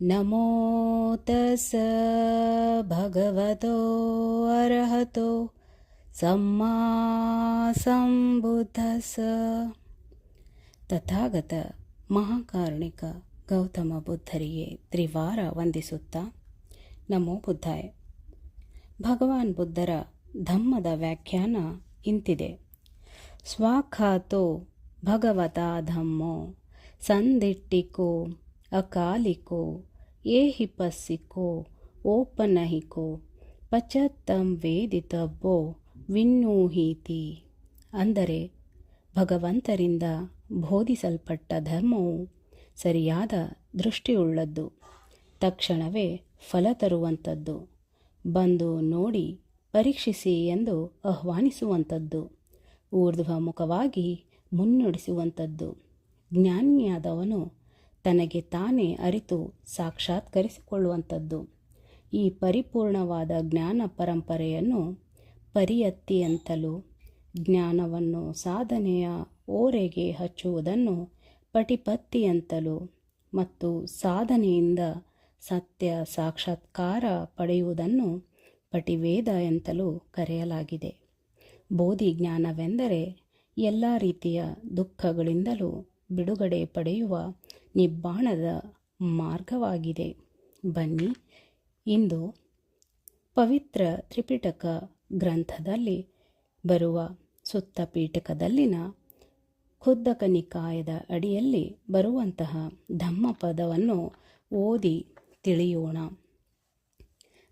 नमो तस् भगवतो अरहतो सम्मा ಸಂಬುದ್ಧಸ ತಥಾಗತ ಮಹಾಕಾರುಣಿಕ ಗೌತಮ ಬುದ್ಧರಿಗೆ ತ್ರಿವಾರ ವಂದಿಸುತ್ತಾ ನಮೋ ಬುದ್ಧಾಯ ಭಗವಾನ್ ಬುದ್ಧರ ಧಮ್ಮದ ವ್ಯಾಖ್ಯಾನ ಇಂತಿದೆ ಸ್ವಾಖಾತೋ ಭಗವತಾ ಧಮ್ಮೋ ಸಂದಿಟ್ಟಿಕೋ ಅಕಾಲಿಕೋ ಏಹಿಪಸ್ಸಿಕೋ ಓಪನಹಿಕೋ ಪಚತ್ತಂ ವೇದಿತಬ್ಬೋ ವಿನ್ನೂಹೀತಿ ಅಂದರೆ, ಭಗವಂತರಿಂದ ಬೋಧಿಸಲ್ಪಟ್ಟ ಧರ್ಮವು ಸರಿಯಾದ ದೃಷ್ಟಿಯುಳ್ಳದ್ದು. ತಕ್ಷಣವೇ ಫಲ ತರುವಂಥದ್ದು. ಬಂದು ನೋಡಿ, ಪರೀಕ್ಷಿಸಿ ಎಂದು ಆಹ್ವಾನಿಸುವಂಥದ್ದು. ಊರ್ಧ್ವಮುಖವಾಗಿ ಮುನ್ನಡೆಸುವಂಥದ್ದು. ಜ್ಞಾನಿಯಾದವನು ತನಗೆ ತಾನೇ ಅರಿತು ಸಾಕ್ಷಾತ್ಕರಿಸಿಕೊಳ್ಳುವಂಥದ್ದು. ಈ ಪರಿಪೂರ್ಣವಾದ ಜ್ಞಾನ ಪರಂಪರೆಯನ್ನು ಪರಿಯತ್ತಿ ಅಂತಲೂ ಜ್ಞಾನವನ್ನು ಸಾಧನೆಯ ಓರೆಗೆ ಹಚ್ಚುವುದನ್ನು ಪಟಿಪತ್ತಿ ಅಂತಲೂ ಮತ್ತು ಸಾಧನೆಯಿಂದ ಸತ್ಯ ಸಾಕ್ಷಾತ್ಕಾರ ಪಡೆಯುವುದನ್ನು ಪಟಿವೇದ ಎಂತಲೂ ಕರೆಯಲಾಗಿದೆ. ಬೋಧಿ ಜ್ಞಾನವೆಂದರೆ ಎಲ್ಲ ರೀತಿಯ ದುಃಖಗಳಿಂದಲೂ ಬಿಡುಗಡೆ ಪಡೆಯುವ ನಿಬ್ಬಾಣದ ಮಾರ್ಗವಾಗಿದೆ. ಬನ್ನಿ, ಇಂದು ಪವಿತ್ರ ತ್ರಿಪಿಟಕ ಗ್ರಂಥದಲ್ಲಿ ಬರುವ ಸುತ್ತ ಪೀಠಕದಲ್ಲಿನ ಖುದ್ದಕ ನಿಕಾಯದ ಅಡಿಯಲ್ಲಿ ಬರುವಂತಹ ಧಮ್ಮಪದವನ್ನು ಓದಿ ತಿಳಿಯೋಣ.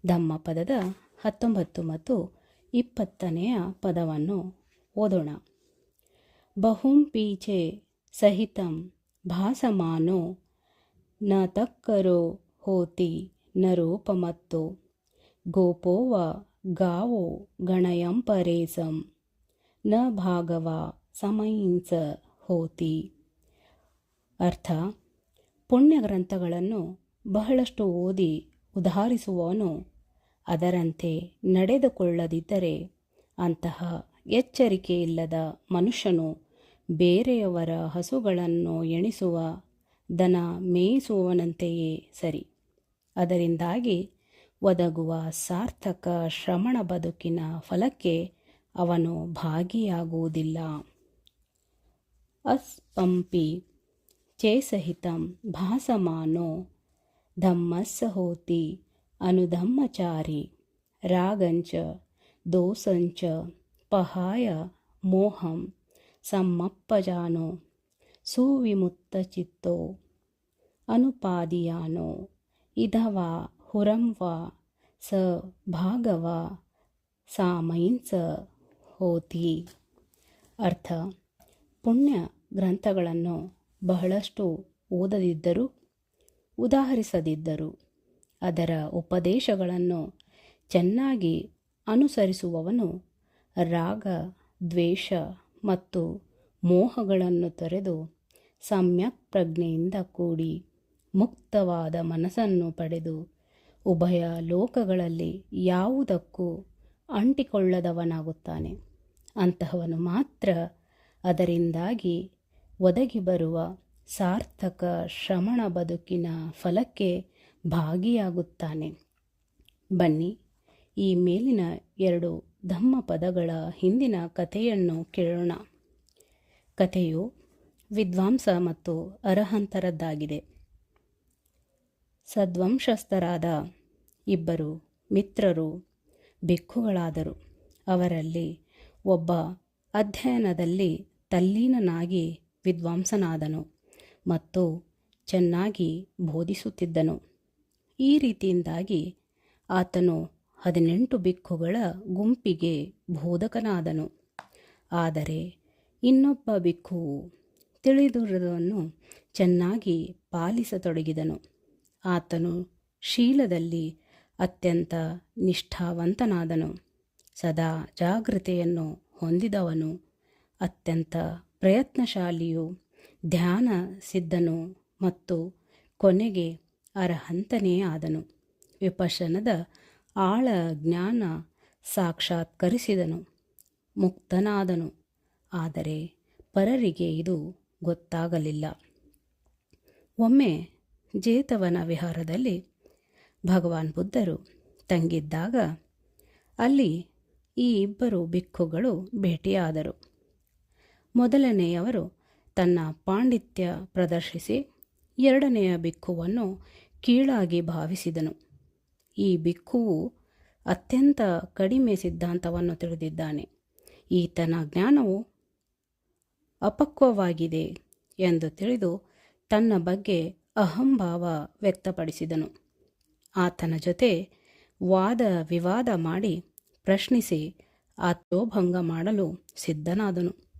ಧಮ್ಮಪದದ ಹತ್ತೊಂಬತ್ತು ಮತ್ತು ಇಪ್ಪತ್ತನೆಯ ಪದವನ್ನು ಓದೋಣ. ಬಹುಂ ಪೀಚೆ ಸಹಿತಂ ಭಾಸಮಾನೋ, ನ ತಕ್ಕರೋ ಹೋತಿ ನರೋಪಮತ್ತೋ ಗೋಪೋವ ಗಾವೋ ಗಣಯಂಪರೇಸಂ ನ ಭಾಗವ ಸಮಯಿಂಸ ಹೋತಿ. ಅರ್ಥ? ಪುಣ್ಯ ಗ್ರಂಥಗಳನ್ನು ಬಹಳಷ್ಟು ಓದಿ ಉದಾಹರಿಸುವವನು ಅದರಂತೆ ನಡೆದುಕೊಳ್ಳದಿದ್ದರೆ ಅಂತಹ ಎಚ್ಚರಿಕೆಯಿಲ್ಲದ ಮನುಷ್ಯನು ಬೇರೆಯವರ ಹಸುಗಳನ್ನು ಎಣಿಸುವ ದನ ಮೇಯಿಸುವವನಂತೆಯೇ ಸರಿ. ಅದರಿಂದಾಗಿ ಒದಗುವ ಸಾರ್ಥಕ ಶ್ರಮಣ ಬದುಕಿನ ಫಲಕ್ಕೆ ಅವನು ಭಾಗಿಯಾಗುವುದಿಲ್ಲ. ಅಸ್ಪಂಪಿ ಚೇಸಹಿತಂ ಭಾಸಮಾನೋ ಧಮ್ಮಸ್ಸ ಹೋತಿ ಅನುಧಮ್ಮಚಾರಿ ರಾಗಂಚ ದೋಸಂಚ ಪಹಾಯ ಮೋಹಂ ಸಮ್ಮಪ್ಪಜಾನೋ ಸುವಿಮುತ್ತಚಿತ್ತೋ ಅನುಪಾದಿಯಾನೋ ಇದವ ಹುರಂವ ಸ ಭಾಗವ, ಸಾಮೈನ್ಸ ಹೋತಿ. ಅರ್ಥ. ಪುಣ್ಯ ಗ್ರಂಥಗಳನ್ನು ಬಹಳಷ್ಟು ಓದದಿದ್ದರು, ಉದಾಹರಿಸದಿದ್ದರು, ಅದರ ಉಪದೇಶಗಳನ್ನು ಚೆನ್ನಾಗಿ ಅನುಸರಿಸುವವನು ರಾಗ, ದ್ವೇಷ ಮತ್ತು ಮೋಹಗಳನ್ನು ತೊರೆದು ಸಮ್ಯಕ್ ಪ್ರಜ್ಞೆಯಿಂದ ಕೂಡಿ ಮುಕ್ತವಾದ ಮನಸ್ಸನ್ನು ಪಡೆದು ಉಭಯ ಲೋಕಗಳಲ್ಲಿ ಯಾವುದಕ್ಕೂ ಅಂಟಿಕೊಳ್ಳದವನಾಗುತ್ತಾನೆ. ಅಂತಹವನು ಮಾತ್ರ ಅದರಿಂದಾಗಿ ಒದಗಿ ಬರುವ ಸಾರ್ಥಕ ಶ್ರಮಣ ಬದುಕಿನ ಫಲಕ್ಕೆ ಭಾಗಿಯಾಗುತ್ತಾನೆ. ಬನ್ನಿ, ಈ ಮೇಲಿನ ಎರಡು ಧಮ್ಮ ಪದಗಳ ಹಿಂದಿನ ಕಥೆಯನ್ನು ಕೇಳೋಣ. ಕಥೆಯು ವಿದ್ವಾಂಸ ಮತ್ತು ಅರಹಂತರದ್ದಾಗಿದೆ. ಸದ್ವಂಶಸ್ಥರಾದ ಇಬ್ಬರು ಮಿತ್ರರು, ಬೆಕ್ಕುಗಳಾದರು. ಅವರಲ್ಲಿ ಒಬ್ಬ ಅಧ್ಯಯನದಲ್ಲಿ ತಲ್ಲೀನನಾಗಿ ವಿದ್ವಾಂಸನಾದನು ಮತ್ತು ಚೆನ್ನಾಗಿ ಬೋಧಿಸುತ್ತಿದ್ದನು. ಈ ರೀತಿಯಿಂದಾಗಿ ಆತನು ಹದಿನೆಂಟು ಬಿಕ್ಕುಗಳ ಗುಂಪಿಗೆ ಬೋಧಕನಾದನು. ಆದರೆ ಇನ್ನೊಬ್ಬ ಬಿಕ್ಕುವು ತಿಳಿದುರದನ್ನು ಚೆನ್ನಾಗಿ ಪಾಲಿಸತೊಡಗಿದನು. ಆತನು ಶೀಲದಲ್ಲಿ ಅತ್ಯಂತ ನಿಷ್ಠಾವಂತನಾದನು. ಸದಾ ಜಾಗೃತೆಯನ್ನು ಹೊಂದಿದವನು. ಅತ್ಯಂತ ಪ್ರಯತ್ನಶಾಲಿಯು ಧ್ಯಾನ ಸಿದ್ಧನು ಮತ್ತು ಕೊನೆಗೆ ಅರಹಂತನೇ ಆದನು. ವಿಪಶನದ ಆಳ ಜ್ಞಾನ ಸಾಕ್ಷಾತ್ಕರಿಸಿದನು, ಮುಕ್ತನಾದನು. ಆದರೆ ಪರರಿಗೆ ಇದು ಗೊತ್ತಾಗಲಿಲ್ಲ. ಒಮ್ಮೆ ಜೇತವನ ವಿಹಾರದಲ್ಲಿ ಭಗವಾನ್ ಬುದ್ಧರು ತಂಗಿದ್ದಾಗ ಅಲ್ಲಿ ಈ ಇಬ್ಬರು ಬಿಕ್ಕುಗಳು ಭೇಟಿಯಾದರು. ಮೊದಲನೆಯವರು ತನ್ನ ಪಾಂಡಿತ್ಯ ಪ್ರದರ್ಶಿಸಿ, ಎರಡನೆಯ ಬಿಕ್ಕುವನ್ನು ಕೀಳಾಗಿ ಭಾವಿಸಿದನು. ಈ ಬಿಕ್ಕುವು ಅತ್ಯಂತ ಕಡಿಮೆ ಸಿದ್ಧಾಂತವನ್ನು ತಿಳಿದಿದ್ದಾನೆ. ಈತನ ಜ್ಞಾನವು ಅಪಕ್ವವಾಗಿದೆ ಎಂದು ತಿಳಿದು ತನ್ನ ಬಗ್ಗೆ ಅಹಂಭಾವ ವ್ಯಕ್ತಪಡಿಸಿದನು. ಆತನ ಜೊತೆ ವಾದ ವಿವಾದ ಮಾಡಿ ಪ್ರಶ್ನಿಸಿ ಆತ್ಮೋಭಂಗ ಮಾಡಲು ಸಿದ್ಧನಾದನು.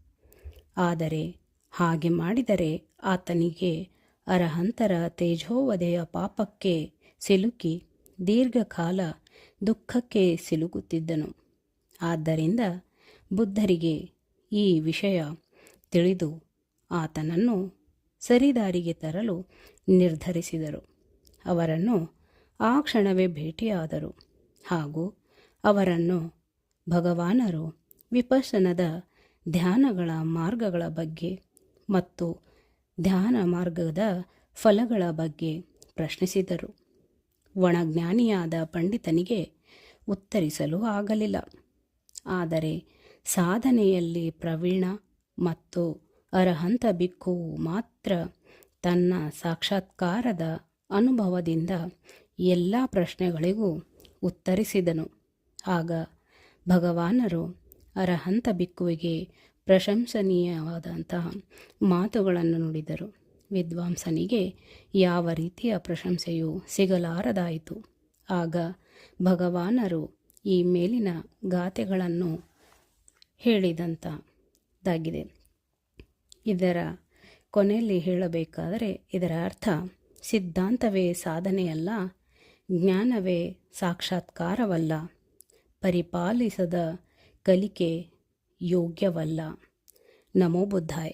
ಆದರೆ ಹಾಗೆ ಮಾಡಿದರೆ ಆತನಿಗೆ ಅರಹಂತರ ತೇಜೋವಧೆಯ ಪಾಪಕ್ಕೆ ಸಿಲುಕಿ ದೀರ್ಘಕಾಲ ದುಃಖಕ್ಕೆ ಸಿಲುಕುತ್ತಿದ್ದನು. ಆದ್ದರಿಂದ ಬುದ್ಧರಿಗೆ ಈ ವಿಷಯ ತಿಳಿದು ಆತನನ್ನು ಸರಿದಾರಿಗೆ ತರಲು ನಿರ್ಧರಿಸಿದರು. ಅವರನ್ನು ಆ ಕ್ಷಣವೇ ಭೇಟಿಯಾದರು ಹಾಗೂ ಅವರನ್ನು ಭಗವಾನರು ವಿಪಶನದ ಧ್ಯಾನಗಳ ಮಾರ್ಗಗಳ ಬಗ್ಗೆ ಮತ್ತು ಧ್ಯಾನ ಮಾರ್ಗದ ಫಲಗಳ ಬಗ್ಗೆ ಪ್ರಶ್ನಿಸಿದರು. ಒಣಜ್ಞಾನಿಯಾದ ಪಂಡಿತನಿಗೆ ಉತ್ತರಿಸಲು ಆಗಲಿಲ್ಲ. ಆದರೆ ಸಾಧನೆಯಲ್ಲಿ ಪ್ರವೀಣ ಮತ್ತು ಅರ್ಹಂತ ಬಿಕ್ಕು ಮಾತ್ರ ತನ್ನ ಸಾಕ್ಷಾತ್ಕಾರದ ಅನುಭವದಿಂದ ಎಲ್ಲ ಪ್ರಶ್ನೆಗಳಿಗೂ ಉತ್ತರಿಸಿದನು. ಆಗ ಭಗವಾನರು ಅರಹಂತ ಬಿಕ್ಕುವಿಗೆ ಪ್ರಶಂಸನೀಯವಾದಂತಹ ಮಾತುಗಳನ್ನು ನುಡಿದರು. ವಿದ್ವಾಂಸನಿಗೆ ಯಾವ ರೀತಿಯ ಪ್ರಶಂಸೆಯೂ ಸಿಗಲಾರದಾಯಿತು. ಆಗ ಭಗವಾನರು ಈ ಮೇಲಿನ ಗಾಥೆಗಳನ್ನು ಹೇಳಿದಂಥದ್ದಾಗಿದೆ ಇದರ ಕೊನೆಯಲ್ಲಿ ಹೇಳಬೇಕಾದರೆ ಇದರ ಅರ್ಥ, ಸಿದ್ಧಾಂತವೇ ಸಾಧನೆಯಲ್ಲ, ಜ್ಞಾನವೇ ಸಾಕ್ಷಾತ್ಕಾರವಲ್ಲ, ಪರಿಪಾಲಿಸದ ಕಲಿಕೆ ಯೋಗ್ಯವಲ್ಲ. ನಮೋ ಬುದ್ಧಾಯ.